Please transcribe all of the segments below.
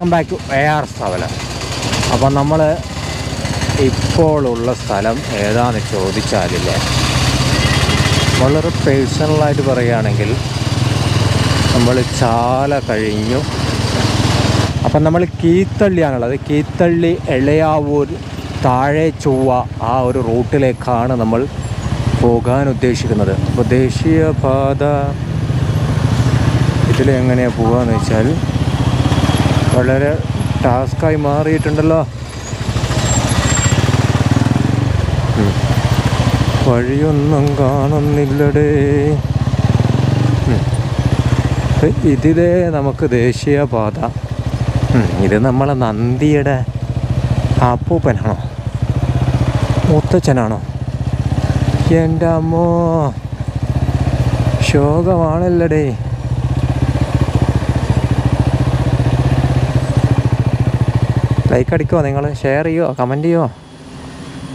Back to A R traveller അപ്പം നമ്മൾ ഇപ്പോഴുള്ള സ്ഥലം ഏതാന്ന് ചോദിച്ചാലില്ലേ. വളരെ പേഴ്സണലായിട്ട് പറയുകയാണെങ്കിൽ നമ്മൾ ചാല കഴിഞ്ഞു. അപ്പം നമ്മൾ കീത്തള്ളിയാണുള്ളത് കീത്തള്ളി എളയാവൂർ താഴെ ചൊവ്വ ആ ഒരു റൂട്ടിലേക്കാണ് നമ്മൾ പോകാൻ ഉദ്ദേശിക്കുന്നത്. അപ്പോൾ ദേശീയപാത ഇതിലെങ്ങനെയാണ് എന്ന് വെച്ചാൽ വളരെ ടാസ്ക്കായി മാറിയിട്ടുണ്ടല്ലോ. വഴിയൊന്നും കാണുന്നില്ലടേ. ഇതിലേ നമുക്ക് ദേശീയപാത. ഇത് നമ്മളെ നന്ദിയുടെ അപ്പൂപ്പനാണോ? മുത്തച്ഛനാണോ? എന്റെ അമ്മോ. ശോകമാണല്ലടേ. ലൈക്ക് അടിക്കുമോ നിങ്ങൾ ഷെയർ ചെയ്യുമോ കമന്റ് ചെയ്യുമോ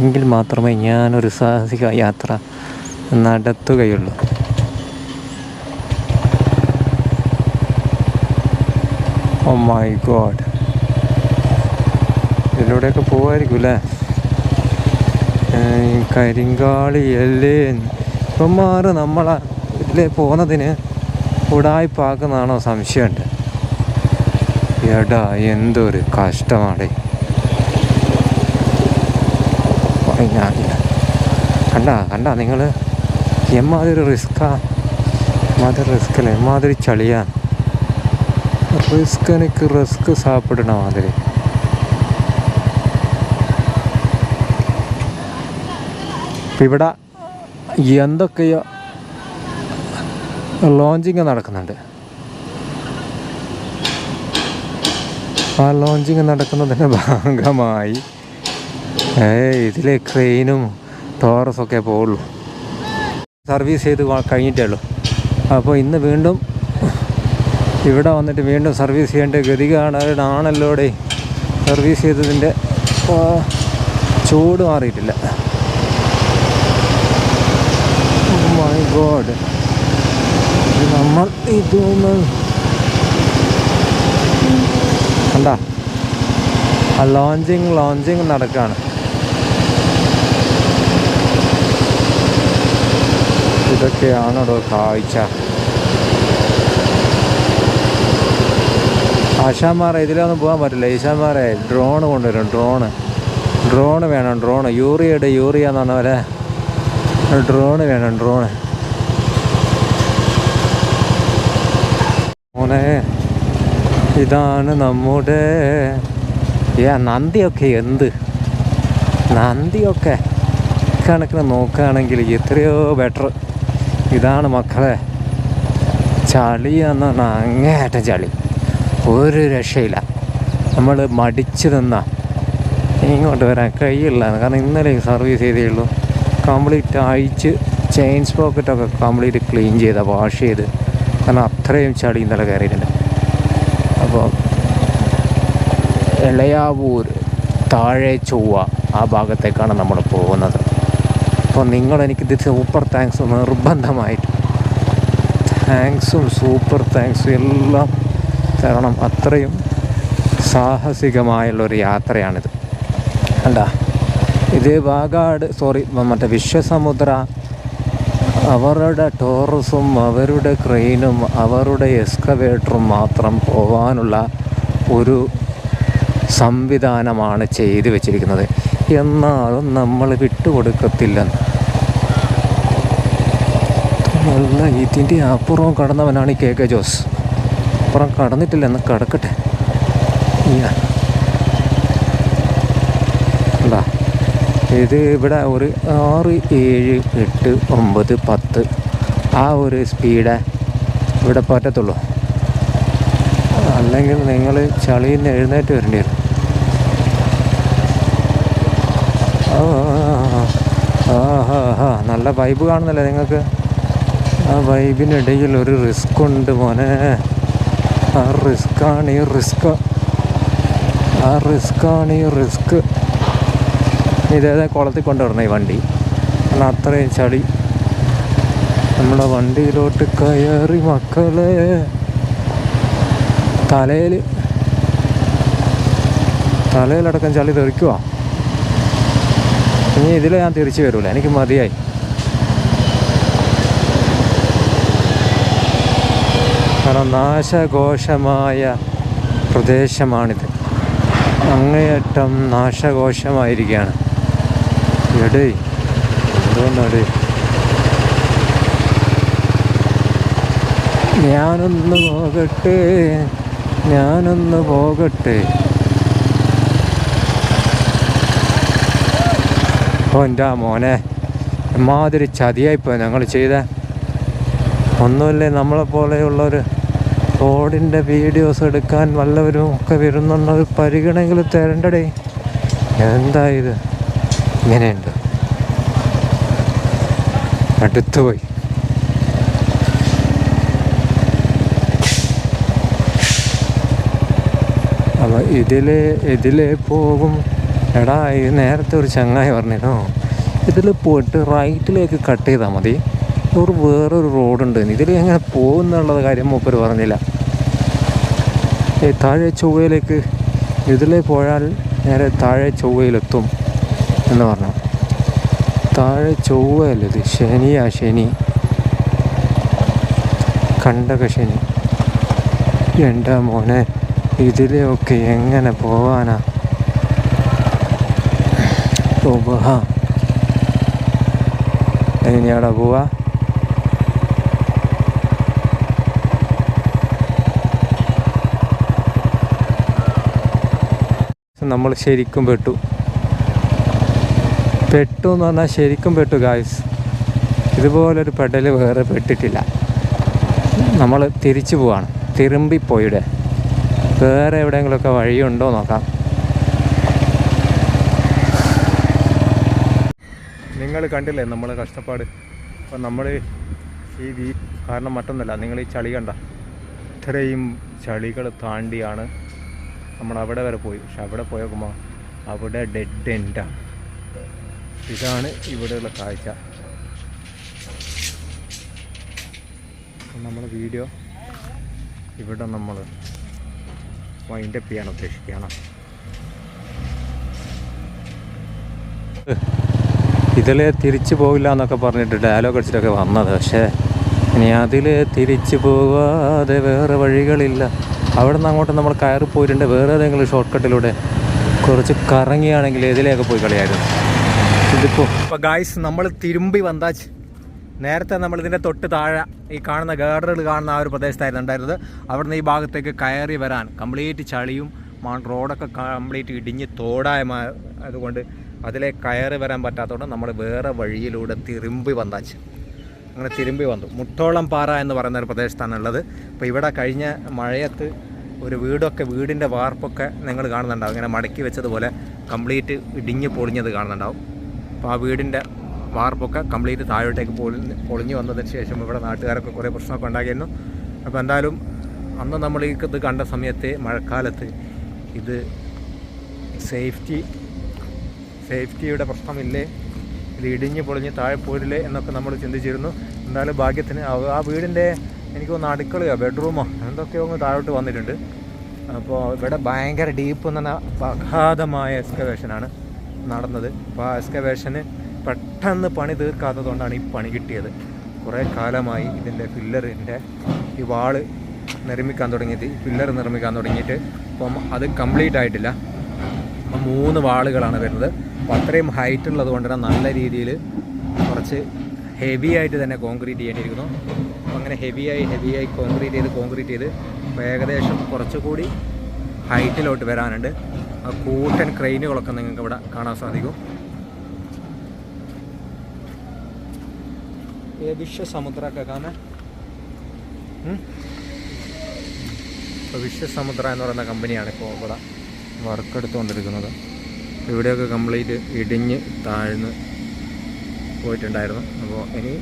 എങ്കിൽ മാത്രമേ ഞാനൊരു സാഹസിക യാത്ര നടത്തുകയുള്ളൂ. ഓ മൈ ഗോഡ് ഇതിലൂടെയൊക്കെ പോകുമായിരിക്കും അല്ലേ? കരിങ്കാളി അല്ലേ ഇപ്പം മാറ് നമ്മളെ ഇതിലേ പോകുന്നതിന് ഉടായ്പാക്കുന്നതാണോ സംശയമുണ്ട്. എടാ എന്തൊരു കഷ്ടമാണ് ഞാനില്ല കണ്ട കണ്ട നിങ്ങൾ എമ്മാതിരി റിസ്ക്കാ. റിസ്ക് അല്ല എമ്മാതിരി ചളിയാ. റിസ്ക് എനിക്ക് റിസ്ക് സാപ്പിടണ മാതിരി. ഇവിടെ എന്തൊക്കെയോ ലോഞ്ചിങ് നടക്കുന്നുണ്ട്. ആ ലോഞ്ചിങ് നടക്കുന്നതിന്റെ ഭാഗമായി. ഇതിലെ ക്രെയിനും ടോറസൊക്കെ പോവുള്ളൂ. സർവീസ് ചെയ്ത് കഴിഞ്ഞിട്ടേ ഉള്ളൂ. അപ്പോൾ ഇന്ന് വീണ്ടും ഇവിടെ വന്നിട്ട് വീണ്ടും സർവീസ് ചെയ്യേണ്ട ഗതി കാണാനാണല്ലോടെ സർവീസ് ചെയ്തതിന്റെ ചൂട് മാറിയിട്ടില്ല. മൈ ഗോഡ് നമ്മൾ ഇതൊന്ന് കണ്ടാ. ആ ലോഞ്ചിങ് ലോഞ്ചിങ് നടക്കുകയാണ് ഇതൊക്കെയാണോ കാഴ്ച. ആശാമാരെ ഇതിലൊന്നും പോകാൻ പറ്റില്ല. ഈശാന്മാരെ ഡ്രോൺ കൊണ്ടുവരും ഡ്രോണ് ഡ്രോണ് വേണം ഡ്രോണ് യൂറിയയുടെ യൂറിയ എന്ന് അവരെ ഡ്രോണ് വേണം ഡ്രോണ് മോനെ. ഇതാണ് നമ്മുടെ നന്ദിയൊക്കെ എന്ത്? നന്ദിയൊക്കെ. കണക്കിന് നോക്കുകയാണെങ്കിൽ എത്രയോ ബെറ്റർ ഇതാണ് മക്കളെ. ചളി എന്ന് പറഞ്ഞാൽ അങ്ങേയറ്റം ചളി. ഒരു രക്ഷയില്ല. നമ്മൾ മടിച്ചു നിന്ന ഇങ്ങോട്ട് വരാൻ കഴിയില്ല. കാരണം ഇന്നലെ സർവീസ് ചെയ്തേ ഉള്ളൂ. കംപ്ലീറ്റ് അഴിച്ച് ചെയിൻസ് പോക്കറ്റൊക്കെ കംപ്ലീറ്റ് ക്ലീൻ ചെയ്ത വാഷ് ചെയ്ത്. കാരണം അത്രയും ചളി ഇന്നലെ കയറിയിട്ടുണ്ട് അപ്പോൾ ഇളയാവൂർ താഴെ ചൊവ്വ ആ ഭാഗത്തേക്കാണ് നമ്മൾ പോകുന്നത്. അപ്പോൾ നിങ്ങളെനിക്ക് ഇത് സൂപ്പർ താങ്ക്സ് നിർബന്ധമായിട്ട്. താങ്ക്സും സൂപ്പർ താങ്ക്സും എല്ലാം തരണം. അത്രയും സാഹസികമായുള്ളൊരു യാത്രയാണിത്. അല്ല ഇത് വാഗാട് സോറി മറ്റേ വിശ്വസമുദ്ര അവരുടെ ടോറസും അവരുടെ ക്രെയിനും അവരുടെ എക്സ്കവേറ്ററും മാത്രം പോകാനുള്ള ഒരു സംവിധാനമാണ് ചെയ്തു വെച്ചിരിക്കുന്നത്. എന്നാലും നമ്മൾ വിട്ടുകൊടുക്കത്തില്ല നല്ല ഇതിന്റെ അപ്പുറം കടന്നവനാണ് ഈ കെ കെ ജോസ്. അപ്പുറം കടന്നിട്ടില്ല എന്ന് കടക്കട്ടെ. എന്താ ഇത് ഇവിടെ ഒരു ആറ് ഏഴ് എട്ട് ഒമ്പത് പത്ത്. ആ ഒരു സ്പീഡ് ഇവിടെ പറ്റത്തുള്ളൂ. അല്ലെങ്കിൽ നിങ്ങൾ ചളിയിൽ നിന്ന് എഴുന്നേറ്റ് വരേണ്ടി വരും ആ, ആ, ആ, ആ, നല്ല വൈബ് കാണുന്നില്ലേ നിങ്ങൾക്ക്? ആ വൈബിനിടയിൽ ഒരു റിസ്ക് ഉണ്ട് മോനെ. ആ റിസ്ക്കാണ് ഈ റിസ്ക് ആ റിസ്ക്കാണ് ഈ റിസ്ക് ഇതേതാ കുളത്തിൽ കൊണ്ടുവരണം ഈ വണ്ടി. കാരണം അത്രയും ചളി. നമ്മുടെ വണ്ടിയിലോട്ട് കയറി മക്കളെ. തലയിൽ. തലയിലടക്കം ചളി തെറിക്കുവാ. ഇനി ഇതിൽ ഞാൻ തിരിച്ചു വരൂല. എനിക്ക് മതിയായി. കാരണം നാശഘോഷമായ പ്രദേശമാണിത് അങ്ങേയറ്റം നാശഘോഷമായിരിക്കുകയാണ് എടേ എന്തോന്നടേ ഞാനൊന്ന് പോകട്ടെ ഞാനൊന്ന് പോകട്ടെ ഓ എന്റെ മോനെ മാതിരി ചതിയായിപ്പോ ഞങ്ങൾ ചെയ്ത ഒന്നുമില്ലേ നമ്മളെ പോലെയുള്ളൊരു റോഡിന്റെ വീഡിയോസ് എടുക്കാൻ വല്ലവരും ഒക്കെ വരുന്നുണ്ടൊരു പരിഗണനകൾ തരണ്ടടേ. എന്താ ഇത്? ഇങ്ങനെയുണ്ട്? അടുത്തുപോയി അപ്പോൾ ഇതിൽ ഇതിൽ പോകും. എടാ നേരത്തെ ഒരു ചങ്ങായി പറഞ്ഞിരുന്നു. ഇതിൽ പോയിട്ട് റൈറ്റിലേക്ക് കട്ട് ചെയ്താൽ മതി. ഒരു വേറൊരു റോഡുണ്ട്. ഇതിൽ എങ്ങനെ പോകുന്നുള്ളത് കാര്യം മൂപ്പർ പറഞ്ഞില്ല. ഈ താഴെ ചൊവ്വയിലേക്ക് ഇതിലേ പോയാൽ നേരെ താഴെ ചൊവ്വയിലെത്തും എന്ന് പറഞ്ഞു. താഴെ ചൊവ്വയല്ലത് ശനിയാ ശനി. കണ്ടക ശനി. എന്റെ മോനെ ഇതിലെയൊക്കെ എങ്ങനെ പോവാനാ? ഓബഹ എങ്ങനെയാടാ പോവാ? നമ്മൾ ശരിക്കും പെട്ടു. പെട്ടു എന്ന് പറഞ്ഞാൽ ശരിക്കും പെട്ടു ഗായ്സ് ഇതുപോലൊരു പെടൽ വേറെ പെട്ടിട്ടില്ല. നമ്മൾ തിരിച്ചു പോവാണ്. തിരുമ്പിപ്പോയിടെ. വേറെ എവിടെയെങ്കിലുമൊക്കെ വഴിയുണ്ടോ നോക്കാം. നിങ്ങൾ കണ്ടില്ലേ നമ്മൾ കഷ്ടപ്പാട്? അപ്പം നമ്മൾ ഈ വീ കാരണം മറ്റൊന്നല്ല നിങ്ങൾ ഈ ചളി കണ്ട. ഇത്രയും ചളികൾ താണ്ടിയാണ് നമ്മൾ അവിടെ വരെ പോയി. പക്ഷെ അവിടെ പോയി നോക്കുമ്പോൾ അവിടെ ഡെഡ് എൻഡാണ് ഇതാണ് ഇവിടെയുള്ള കാഴ്ച. നമ്മൾ വീഡിയോ ഇവിടെ നമ്മൾ വൈൻഡപ്പ് ചെയ്യാൻ ഉദ്ദേശിക്കുകയാണ്. ഇതിൽ തിരിച്ചു പോകില്ല എന്നൊക്കെ പറഞ്ഞിട്ട് ഡയലോഗ് അടിച്ചിട്ടൊക്കെ വന്നത്. പക്ഷേ ഇനി അതിൽ തിരിച്ചു പോവാതെ വേറെ വഴികളില്ല. അവിടെ നിന്ന് അങ്ങോട്ട് നമ്മൾ കയറി പോയിട്ടുണ്ട്. വേറെ ഏതെങ്കിലും ഷോർട്ട് കട്ടിലൂടെ കുറച്ച് കറങ്ങിയാണെങ്കിൽ ഇതിലേക്ക് പോയി കളിയായിരുന്നു? ഇതിപ്പോൾ ഇപ്പോൾ ഗായ്സ് നമ്മൾ തിരുമ്പി വന്താച്ച് നേരത്തെ നമ്മൾ ഇതിന്റെ തൊട്ട് താഴെ ഈ കാണുന്ന ഗാർഡറുകൾ കാണുന്ന ആ ഒരു പ്രദേശത്തായിരുന്നു ഉണ്ടായിരുന്നത്. അവിടെ നിന്ന് ഈ ഭാഗത്തേക്ക് കയറി വരാൻ കംപ്ലീറ്റ് ചളിയും റോഡൊക്കെ കംപ്ലീറ്റ് ഇടിഞ്ഞ് തോടായ അതുകൊണ്ട് അതിലെ കയറി വരാൻ പറ്റാത്തതുകൊണ്ട് നമ്മൾ വേറെ വഴിയിലൂടെ തിരുമ്പി വന്നാച്ച് അങ്ങനെ തിരുമ്പി വന്നു. മുട്ടോളം പാറ എന്ന് പറയുന്ന ഒരു പ്രദേശത്താണ് ഉള്ളത് അപ്പോൾ ഇവിടെ കഴിഞ്ഞ മഴയത്ത് ഒരു വീടൊക്കെ വീടിന്റെ വാർപ്പൊക്കെ നിങ്ങൾ കാണുന്നുണ്ടാവും. ഇങ്ങനെ മടക്കി വെച്ചതുപോലെ കംപ്ലീറ്റ് ഇടിഞ്ഞ് പൊളിഞ്ഞത് കാണുന്നുണ്ടാവും. അപ്പോൾ ആ വീടിന്റെ വാർപ്പൊക്കെ കംപ്ലീറ്റ് താഴോട്ടേക്ക് പൊളിഞ്ഞ് പൊളിഞ്ഞ് വന്നതിന് ശേഷം ഇവിടെ നാട്ടുകാരൊക്കെ കുറേ പ്രശ്നമൊക്കെ ഉണ്ടാക്കിയിരുന്നു. അപ്പോൾ എന്തായാലും അന്ന് നമ്മൾ ഈ ഇത് കണ്ട സമയത്ത് മഴക്കാലത്ത് ഇത് സേഫ്റ്റി സേഫ്റ്റിയുടെ പ്രശ്നമില്ലേ ഇത് ഇടിഞ്ഞ് പൊളിഞ്ഞ് താഴെ പോരില്ലേ എന്നൊക്കെ നമ്മൾ ചിന്തിച്ചിരുന്നു. എന്തായാലും ഭാഗ്യത്തിന് ആ- വീടിന്റെ എനിക്ക് തോന്നുന്നു അടുക്കളയോ ബെഡ്റൂമോ എന്തൊക്കെയോ ഒന്ന് താഴോട്ട് വന്നിട്ടുണ്ട്. അപ്പോൾ ഇവിടെ ഭയങ്കര ഡീപ്പ് എന്ന് പറഞ്ഞാൽ അഗാധമായ എക്സ്കവേഷനാണ് നടന്നത്. അപ്പോൾ ആ എക്സ്കവേഷന് പെട്ടെന്ന് പണി തീർക്കാത്തതുകൊണ്ടാണ് ഈ പണി കിട്ടിയത്. കുറേ കാലമായി ഇതിന്റെ പില്ലറിന്റെ ഈ വാൾ നിർമ്മിക്കാൻ തുടങ്ങിയിട്ട് പില്ലർ നിർമ്മിക്കാൻ തുടങ്ങിയിട്ട്. അപ്പം അത് കംപ്ലീറ്റ് ആയിട്ടില്ല. അപ്പം മൂന്ന് വാളുകളാണ് വരുന്നത്. അപ്പോൾ അത്രയും ഹൈറ്റ് ഉള്ളത് കൊണ്ട് തന്നെ നല്ല രീതിയിൽ കുറച്ച് ഹെവി ആയിട്ട് തന്നെ കോൺക്രീറ്റ് ചെയ്യേണ്ടിയിരിക്കുന്നു. അപ്പോൾ അങ്ങനെ ഹെവിയായി ഹെവിയായി കോൺക്രീറ്റ് ചെയ്ത് കോൺക്രീറ്റ് ചെയ്ത് ഏകദേശം കുറച്ചുകൂടി ഹൈറ്റിലോട്ട് വരാനുണ്ട്. ആ കൂട്ടൻ ക്രെയിനുകളൊക്കെ നിങ്ങൾക്ക് ഇവിടെ കാണാൻ സാധിക്കും. വിശ്വസമുദ്രമൊക്കെ കാണാൻ ഇപ്പോൾ വിശ്വസമുദ്ര എന്ന് പറയുന്ന കമ്പനിയാണ് ഇപ്പോൾ ഇവിടെ വർക്ക് എടുത്തുകൊണ്ടിരിക്കുന്നത്. ഇവിടെയൊക്കെ കംപ്ലീറ്റ് ഇടിഞ്ഞ് താഴ്ന്ന് പോയിട്ടുണ്ടായിരുന്നു. അപ്പോൾ ഇനി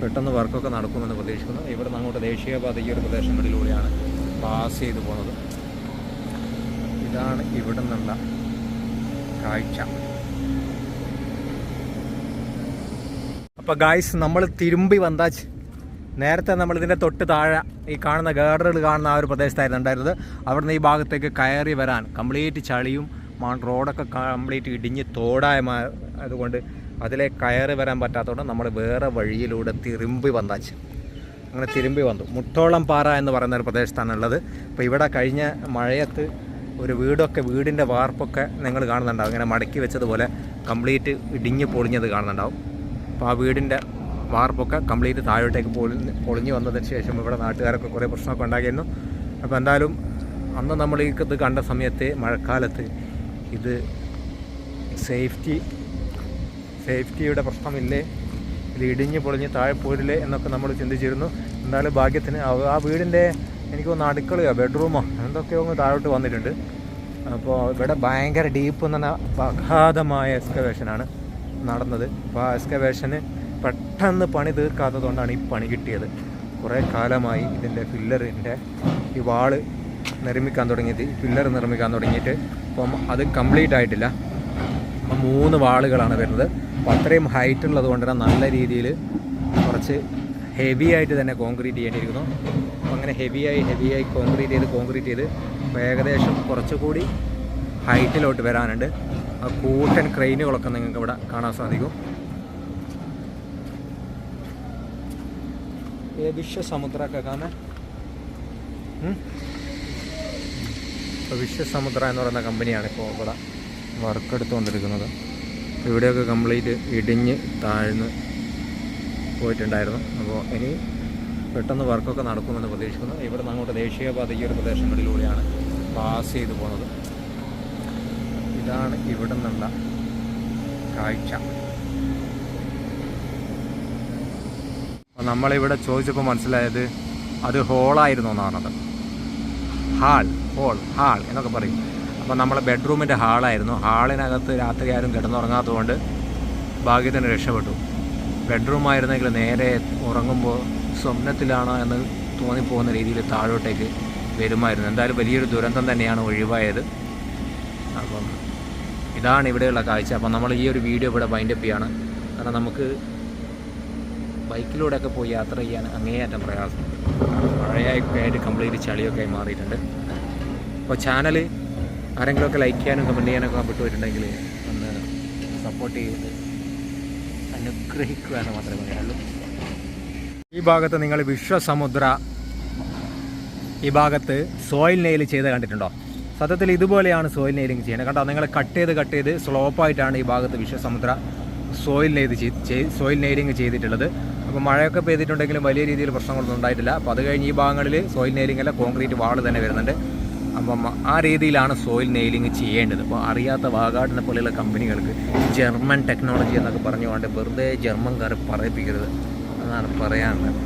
പെട്ടെന്ന് വർക്കൊക്കെ നടക്കുമെന്ന് പ്രതീക്ഷിക്കുന്നു. ഇവിടെ നിന്ന് അങ്ങോട്ട് ദേശീയപാത ഈ ഒരു പ്രദേശങ്ങളിലൂടെയാണ് പാസ് ചെയ്തു പോകുന്നത് ഇതാണ് ഇവിടെ നിന്നുള്ള കാഴ്ച. അപ്പോൾ ഗായ്സ് നമ്മൾ തിരുമ്പി വന്താച്ച്. നേരത്തെ നമ്മൾ ഇതിന്റെ തൊട്ട് താഴെ ഈ കാണുന്ന ഗാർഡറുകൾ കാണുന്ന ആ ഒരു പ്രദേശത്തായിരുന്നു ഉണ്ടായിരുന്നത്. അവിടുന്ന് ഈ ഭാഗത്തേക്ക് കയറി വരാൻ കംപ്ലീറ്റ് ചളിയും റോഡൊക്കെ കംപ്ലീറ്റ് ഇടിഞ്ഞ് തോടായ അതുകൊണ്ട് അതിലെ കയറി വരാൻ പറ്റാത്തതുകൊണ്ട് നമ്മൾ വേറെ വഴിയിലൂടെ തിരുമ്പി വന്നാച്ച് അങ്ങനെ തിരുമ്പി വന്നു. മുട്ടോളം പാറ എന്ന് പറയുന്ന ഒരു പ്രദേശത്താണ് ഉള്ളത്. അപ്പോൾ ഇവിടെ കഴിഞ്ഞ മഴയത്ത് ഒരു വീടൊക്കെ വീടിന്റെ വാർപ്പൊക്കെ നിങ്ങൾ കാണുന്നുണ്ടാവും. ഇങ്ങനെ മടക്കി വെച്ചതുപോലെ കംപ്ലീറ്റ് ഇടിഞ്ഞ് പൊളിഞ്ഞത് കാണുന്നുണ്ടാവും. അപ്പോൾ ആ വീടിന്റെ വാർപ്പൊക്കെ കംപ്ലീറ്റ് താഴോട്ടേക്ക് പൊളിഞ്ഞ് പൊളിഞ്ഞ് വന്നതിന് ശേഷം ഇവിടെ നാട്ടുകാരൊക്കെ കുറേ പ്രശ്നമൊക്കെ ഉണ്ടാക്കിയിരുന്നു. അപ്പോൾ എന്തായാലും അന്ന് നമ്മൾ ഇത് കണ്ട സമയത്ത് മഴക്കാലത്ത് ഇത് സേഫ്റ്റി സേഫ്റ്റിയുടെ പ്രശ്നമില്ലേ? ഇത് ഇടിഞ്ഞ് പൊളിഞ്ഞ് താഴെ പോരില്ലേ എന്നൊക്കെ നമ്മൾ ചിന്തിച്ചിരുന്നു. എന്നാലും ഭാഗ്യത്തിന് ആ- വീടിന്റെ എനിക്ക് തോന്നുന്നു അടുക്കളയോ ബെഡ്റൂമോ എന്തൊക്കെയോ ഒന്ന് താഴോട്ട് വന്നിട്ടുണ്ട്. അപ്പോൾ ഇവിടെ ഭയങ്കര ഡീപ്പ് എന്ന് പറഞ്ഞാൽ അഗാധമായ എക്സ്കവേഷനാണ് നടന്നത്. അപ്പോൾ ആ എക്സ്കവേഷന് പെട്ടെന്ന് പണി തീർക്കാത്തതുകൊണ്ടാണ് ഈ പണി കിട്ടിയത്. കുറേ കാലമായി ഇതിന്റെ ഫില്ലറിന്റെ ഈ വാൾ നിർമ്മിക്കാൻ തുടങ്ങിയത് ഈ നിർമ്മിക്കാൻ തുടങ്ങിയിട്ട് അപ്പം അത് കംപ്ലീറ്റ് ആയിട്ടില്ല അപ്പം മൂന്ന് വാളുകളാണ് വരുന്നത് അപ്പോൾ അത്രയും ഹൈറ്റ് ഉള്ളത് കൊണ്ട് തന്നെ നല്ല രീതിയിൽ കുറച്ച് ഹെവി ആയിട്ട് തന്നെ കോൺക്രീറ്റ് ചെയ്യേണ്ടിയിരിക്കുന്നു അപ്പോൾ അങ്ങനെ ഹെവിയായി ഹെവിയായി കോൺക്രീറ്റ് ചെയ്ത് കോൺക്രീറ്റ് ചെയ്ത് അപ്പോൾ ഏകദേശം കുറച്ചുകൂടി ഹൈറ്റിലോട്ട് വരാനുണ്ട് ആ കൂട്ടൻ ക്രെയിനുകളൊക്കെ നിങ്ങൾക്ക് ഇവിടെ കാണാൻ സാധിക്കും ये विश्व समुद्र का काम है ഇപ്പോൾ വിശ്വസമുദ്ര എന്ന് പറയുന്ന കമ്പനിയാണ് ഇപ്പോൾ ഇവിടെ വർക്ക് എടുത്തുകൊണ്ടിരിക്കുന്നത് ഇവിടെയൊക്കെ കംപ്ലീറ്റ് ഇടിഞ്ഞ് താഴ്ന്ന് പോയിട്ടുണ്ടായിരുന്നു. അപ്പോൾ ഇനി പെട്ടെന്ന് വർക്കൊക്കെ നടക്കുമെന്ന് പ്രതീക്ഷിക്കുന്നു. ഇവിടെ നിന്ന് അങ്ങോട്ട് ദേശീയപാത ഈ ഒരു പ്രദേശങ്ങളിലൂടെയാണ് പാസ് ചെയ്തു പോകുന്നത് ഇതാണ് ഇവിടെ നിന്നുള്ള കാഴ്ച നമ്മളിവിടെ ചോദിച്ചപ്പോൾ മനസ്സിലായത് അത് ഹോളായിരുന്നു എന്നാണത്? ഹാൾ ഹോൾ ഹാൾ എന്നൊക്കെ പറയും. അപ്പോൾ നമ്മളെ ബെഡ്റൂമിന്റെ ഹാളായിരുന്നു ഹാളിനകത്ത് രാത്രി ആരും കിടന്നുറങ്ങാത്തതുകൊണ്ട് ഭാഗ്യത്തിന് രക്ഷപ്പെട്ടു. ബെഡ്റൂമായിരുന്നെങ്കിൽ നേരെ ഉറങ്ങുമ്പോൾ സ്വപ്നത്തിലാണോ എന്ന് തോന്നിപ്പോകുന്ന രീതിയിൽ താഴോട്ടേക്ക് വരുമായിരുന്നു. എന്തായാലും വലിയൊരു ദുരന്തം തന്നെയാണ് ഒഴിവായത്. അപ്പം ഇതാണ് ഇവിടെയുള്ള കാഴ്ച. അപ്പം നമ്മൾ ഈ ഒരു വീഡിയോ ഇവിടെ വൈൻഡപ്പ് ചെയ്യാണ്. കാരണം നമുക്ക് ബൈക്കിലൂടെയൊക്കെ പോയി യാത്ര ചെയ്യാൻ അങ്ങേയറ്റം പ്രയാസം മഴയായി ആയിട്ട് കംപ്ലീറ്റ് ചളിയൊക്കെ ആയി മാറിയിട്ടുണ്ട്. അപ്പോൾ ചാനൽ ആരെങ്കിലുമൊക്കെ ലൈക്ക് ചെയ്യാനും കമന്റ് ചെയ്യാനൊക്കെ വിട്ടുപോയിട്ടുണ്ടെങ്കിൽ ഒന്ന് സപ്പോർട്ട് ചെയ്ത് അനുഗ്രഹിക്കുക എന്ന് മാത്രമേ പറയാനുള്ളൂ. ഈ ഭാഗത്ത് നിങ്ങൾ വിശ്വസമുദ്ര ഈ ഭാഗത്ത് സോയിൽ നെയിൽ ചെയ്ത് കണ്ടിട്ടുണ്ടോ? സത്യത്തിൽ ഇതുപോലെയാണ് സോയിൽ നെയിലിംഗ് ചെയ്യുന്നത്. കണ്ടോ? നിങ്ങൾ കട്ട് ചെയ്ത് കട്ട് ചെയ്ത് സ്ലോപ്പായിട്ടാണ് ഈ ഭാഗത്ത് Vishwasamudra soil nail soil nailing ചെയ്തിട്ടുള്ളത്. അപ്പോൾ മഴയൊക്കെ പെയ്തിട്ടുണ്ടെങ്കിലും വലിയ രീതിയിൽ പ്രശ്നങ്ങളൊന്നും ഉണ്ടായിട്ടില്ല. അപ്പോൾ അത് കഴിഞ്ഞ് ഈ ഭാഗങ്ങളിൽ സോയിൽ നെയിലിംഗ് അല്ല കോൺക്രീറ്റ് വാൾ തന്നെ വരുന്നുണ്ട്. അപ്പം ആ രീതിയിലാണ് സോയിൽ നെയിലിംഗ് ചെയ്യേണ്ടത്. അപ്പോൾ അറിയാത്ത വാഗാടിനെ പോലെയുള്ള കമ്പനികൾക്ക് ജർമ്മൻ ടെക്നോളജി എന്നൊക്കെ പറഞ്ഞുകൊണ്ട് വെറുതെ ജർമ്മൻകാർ പറയിപ്പിക്കരുത്. എന്നാണ് പറയാനുള്ളത്.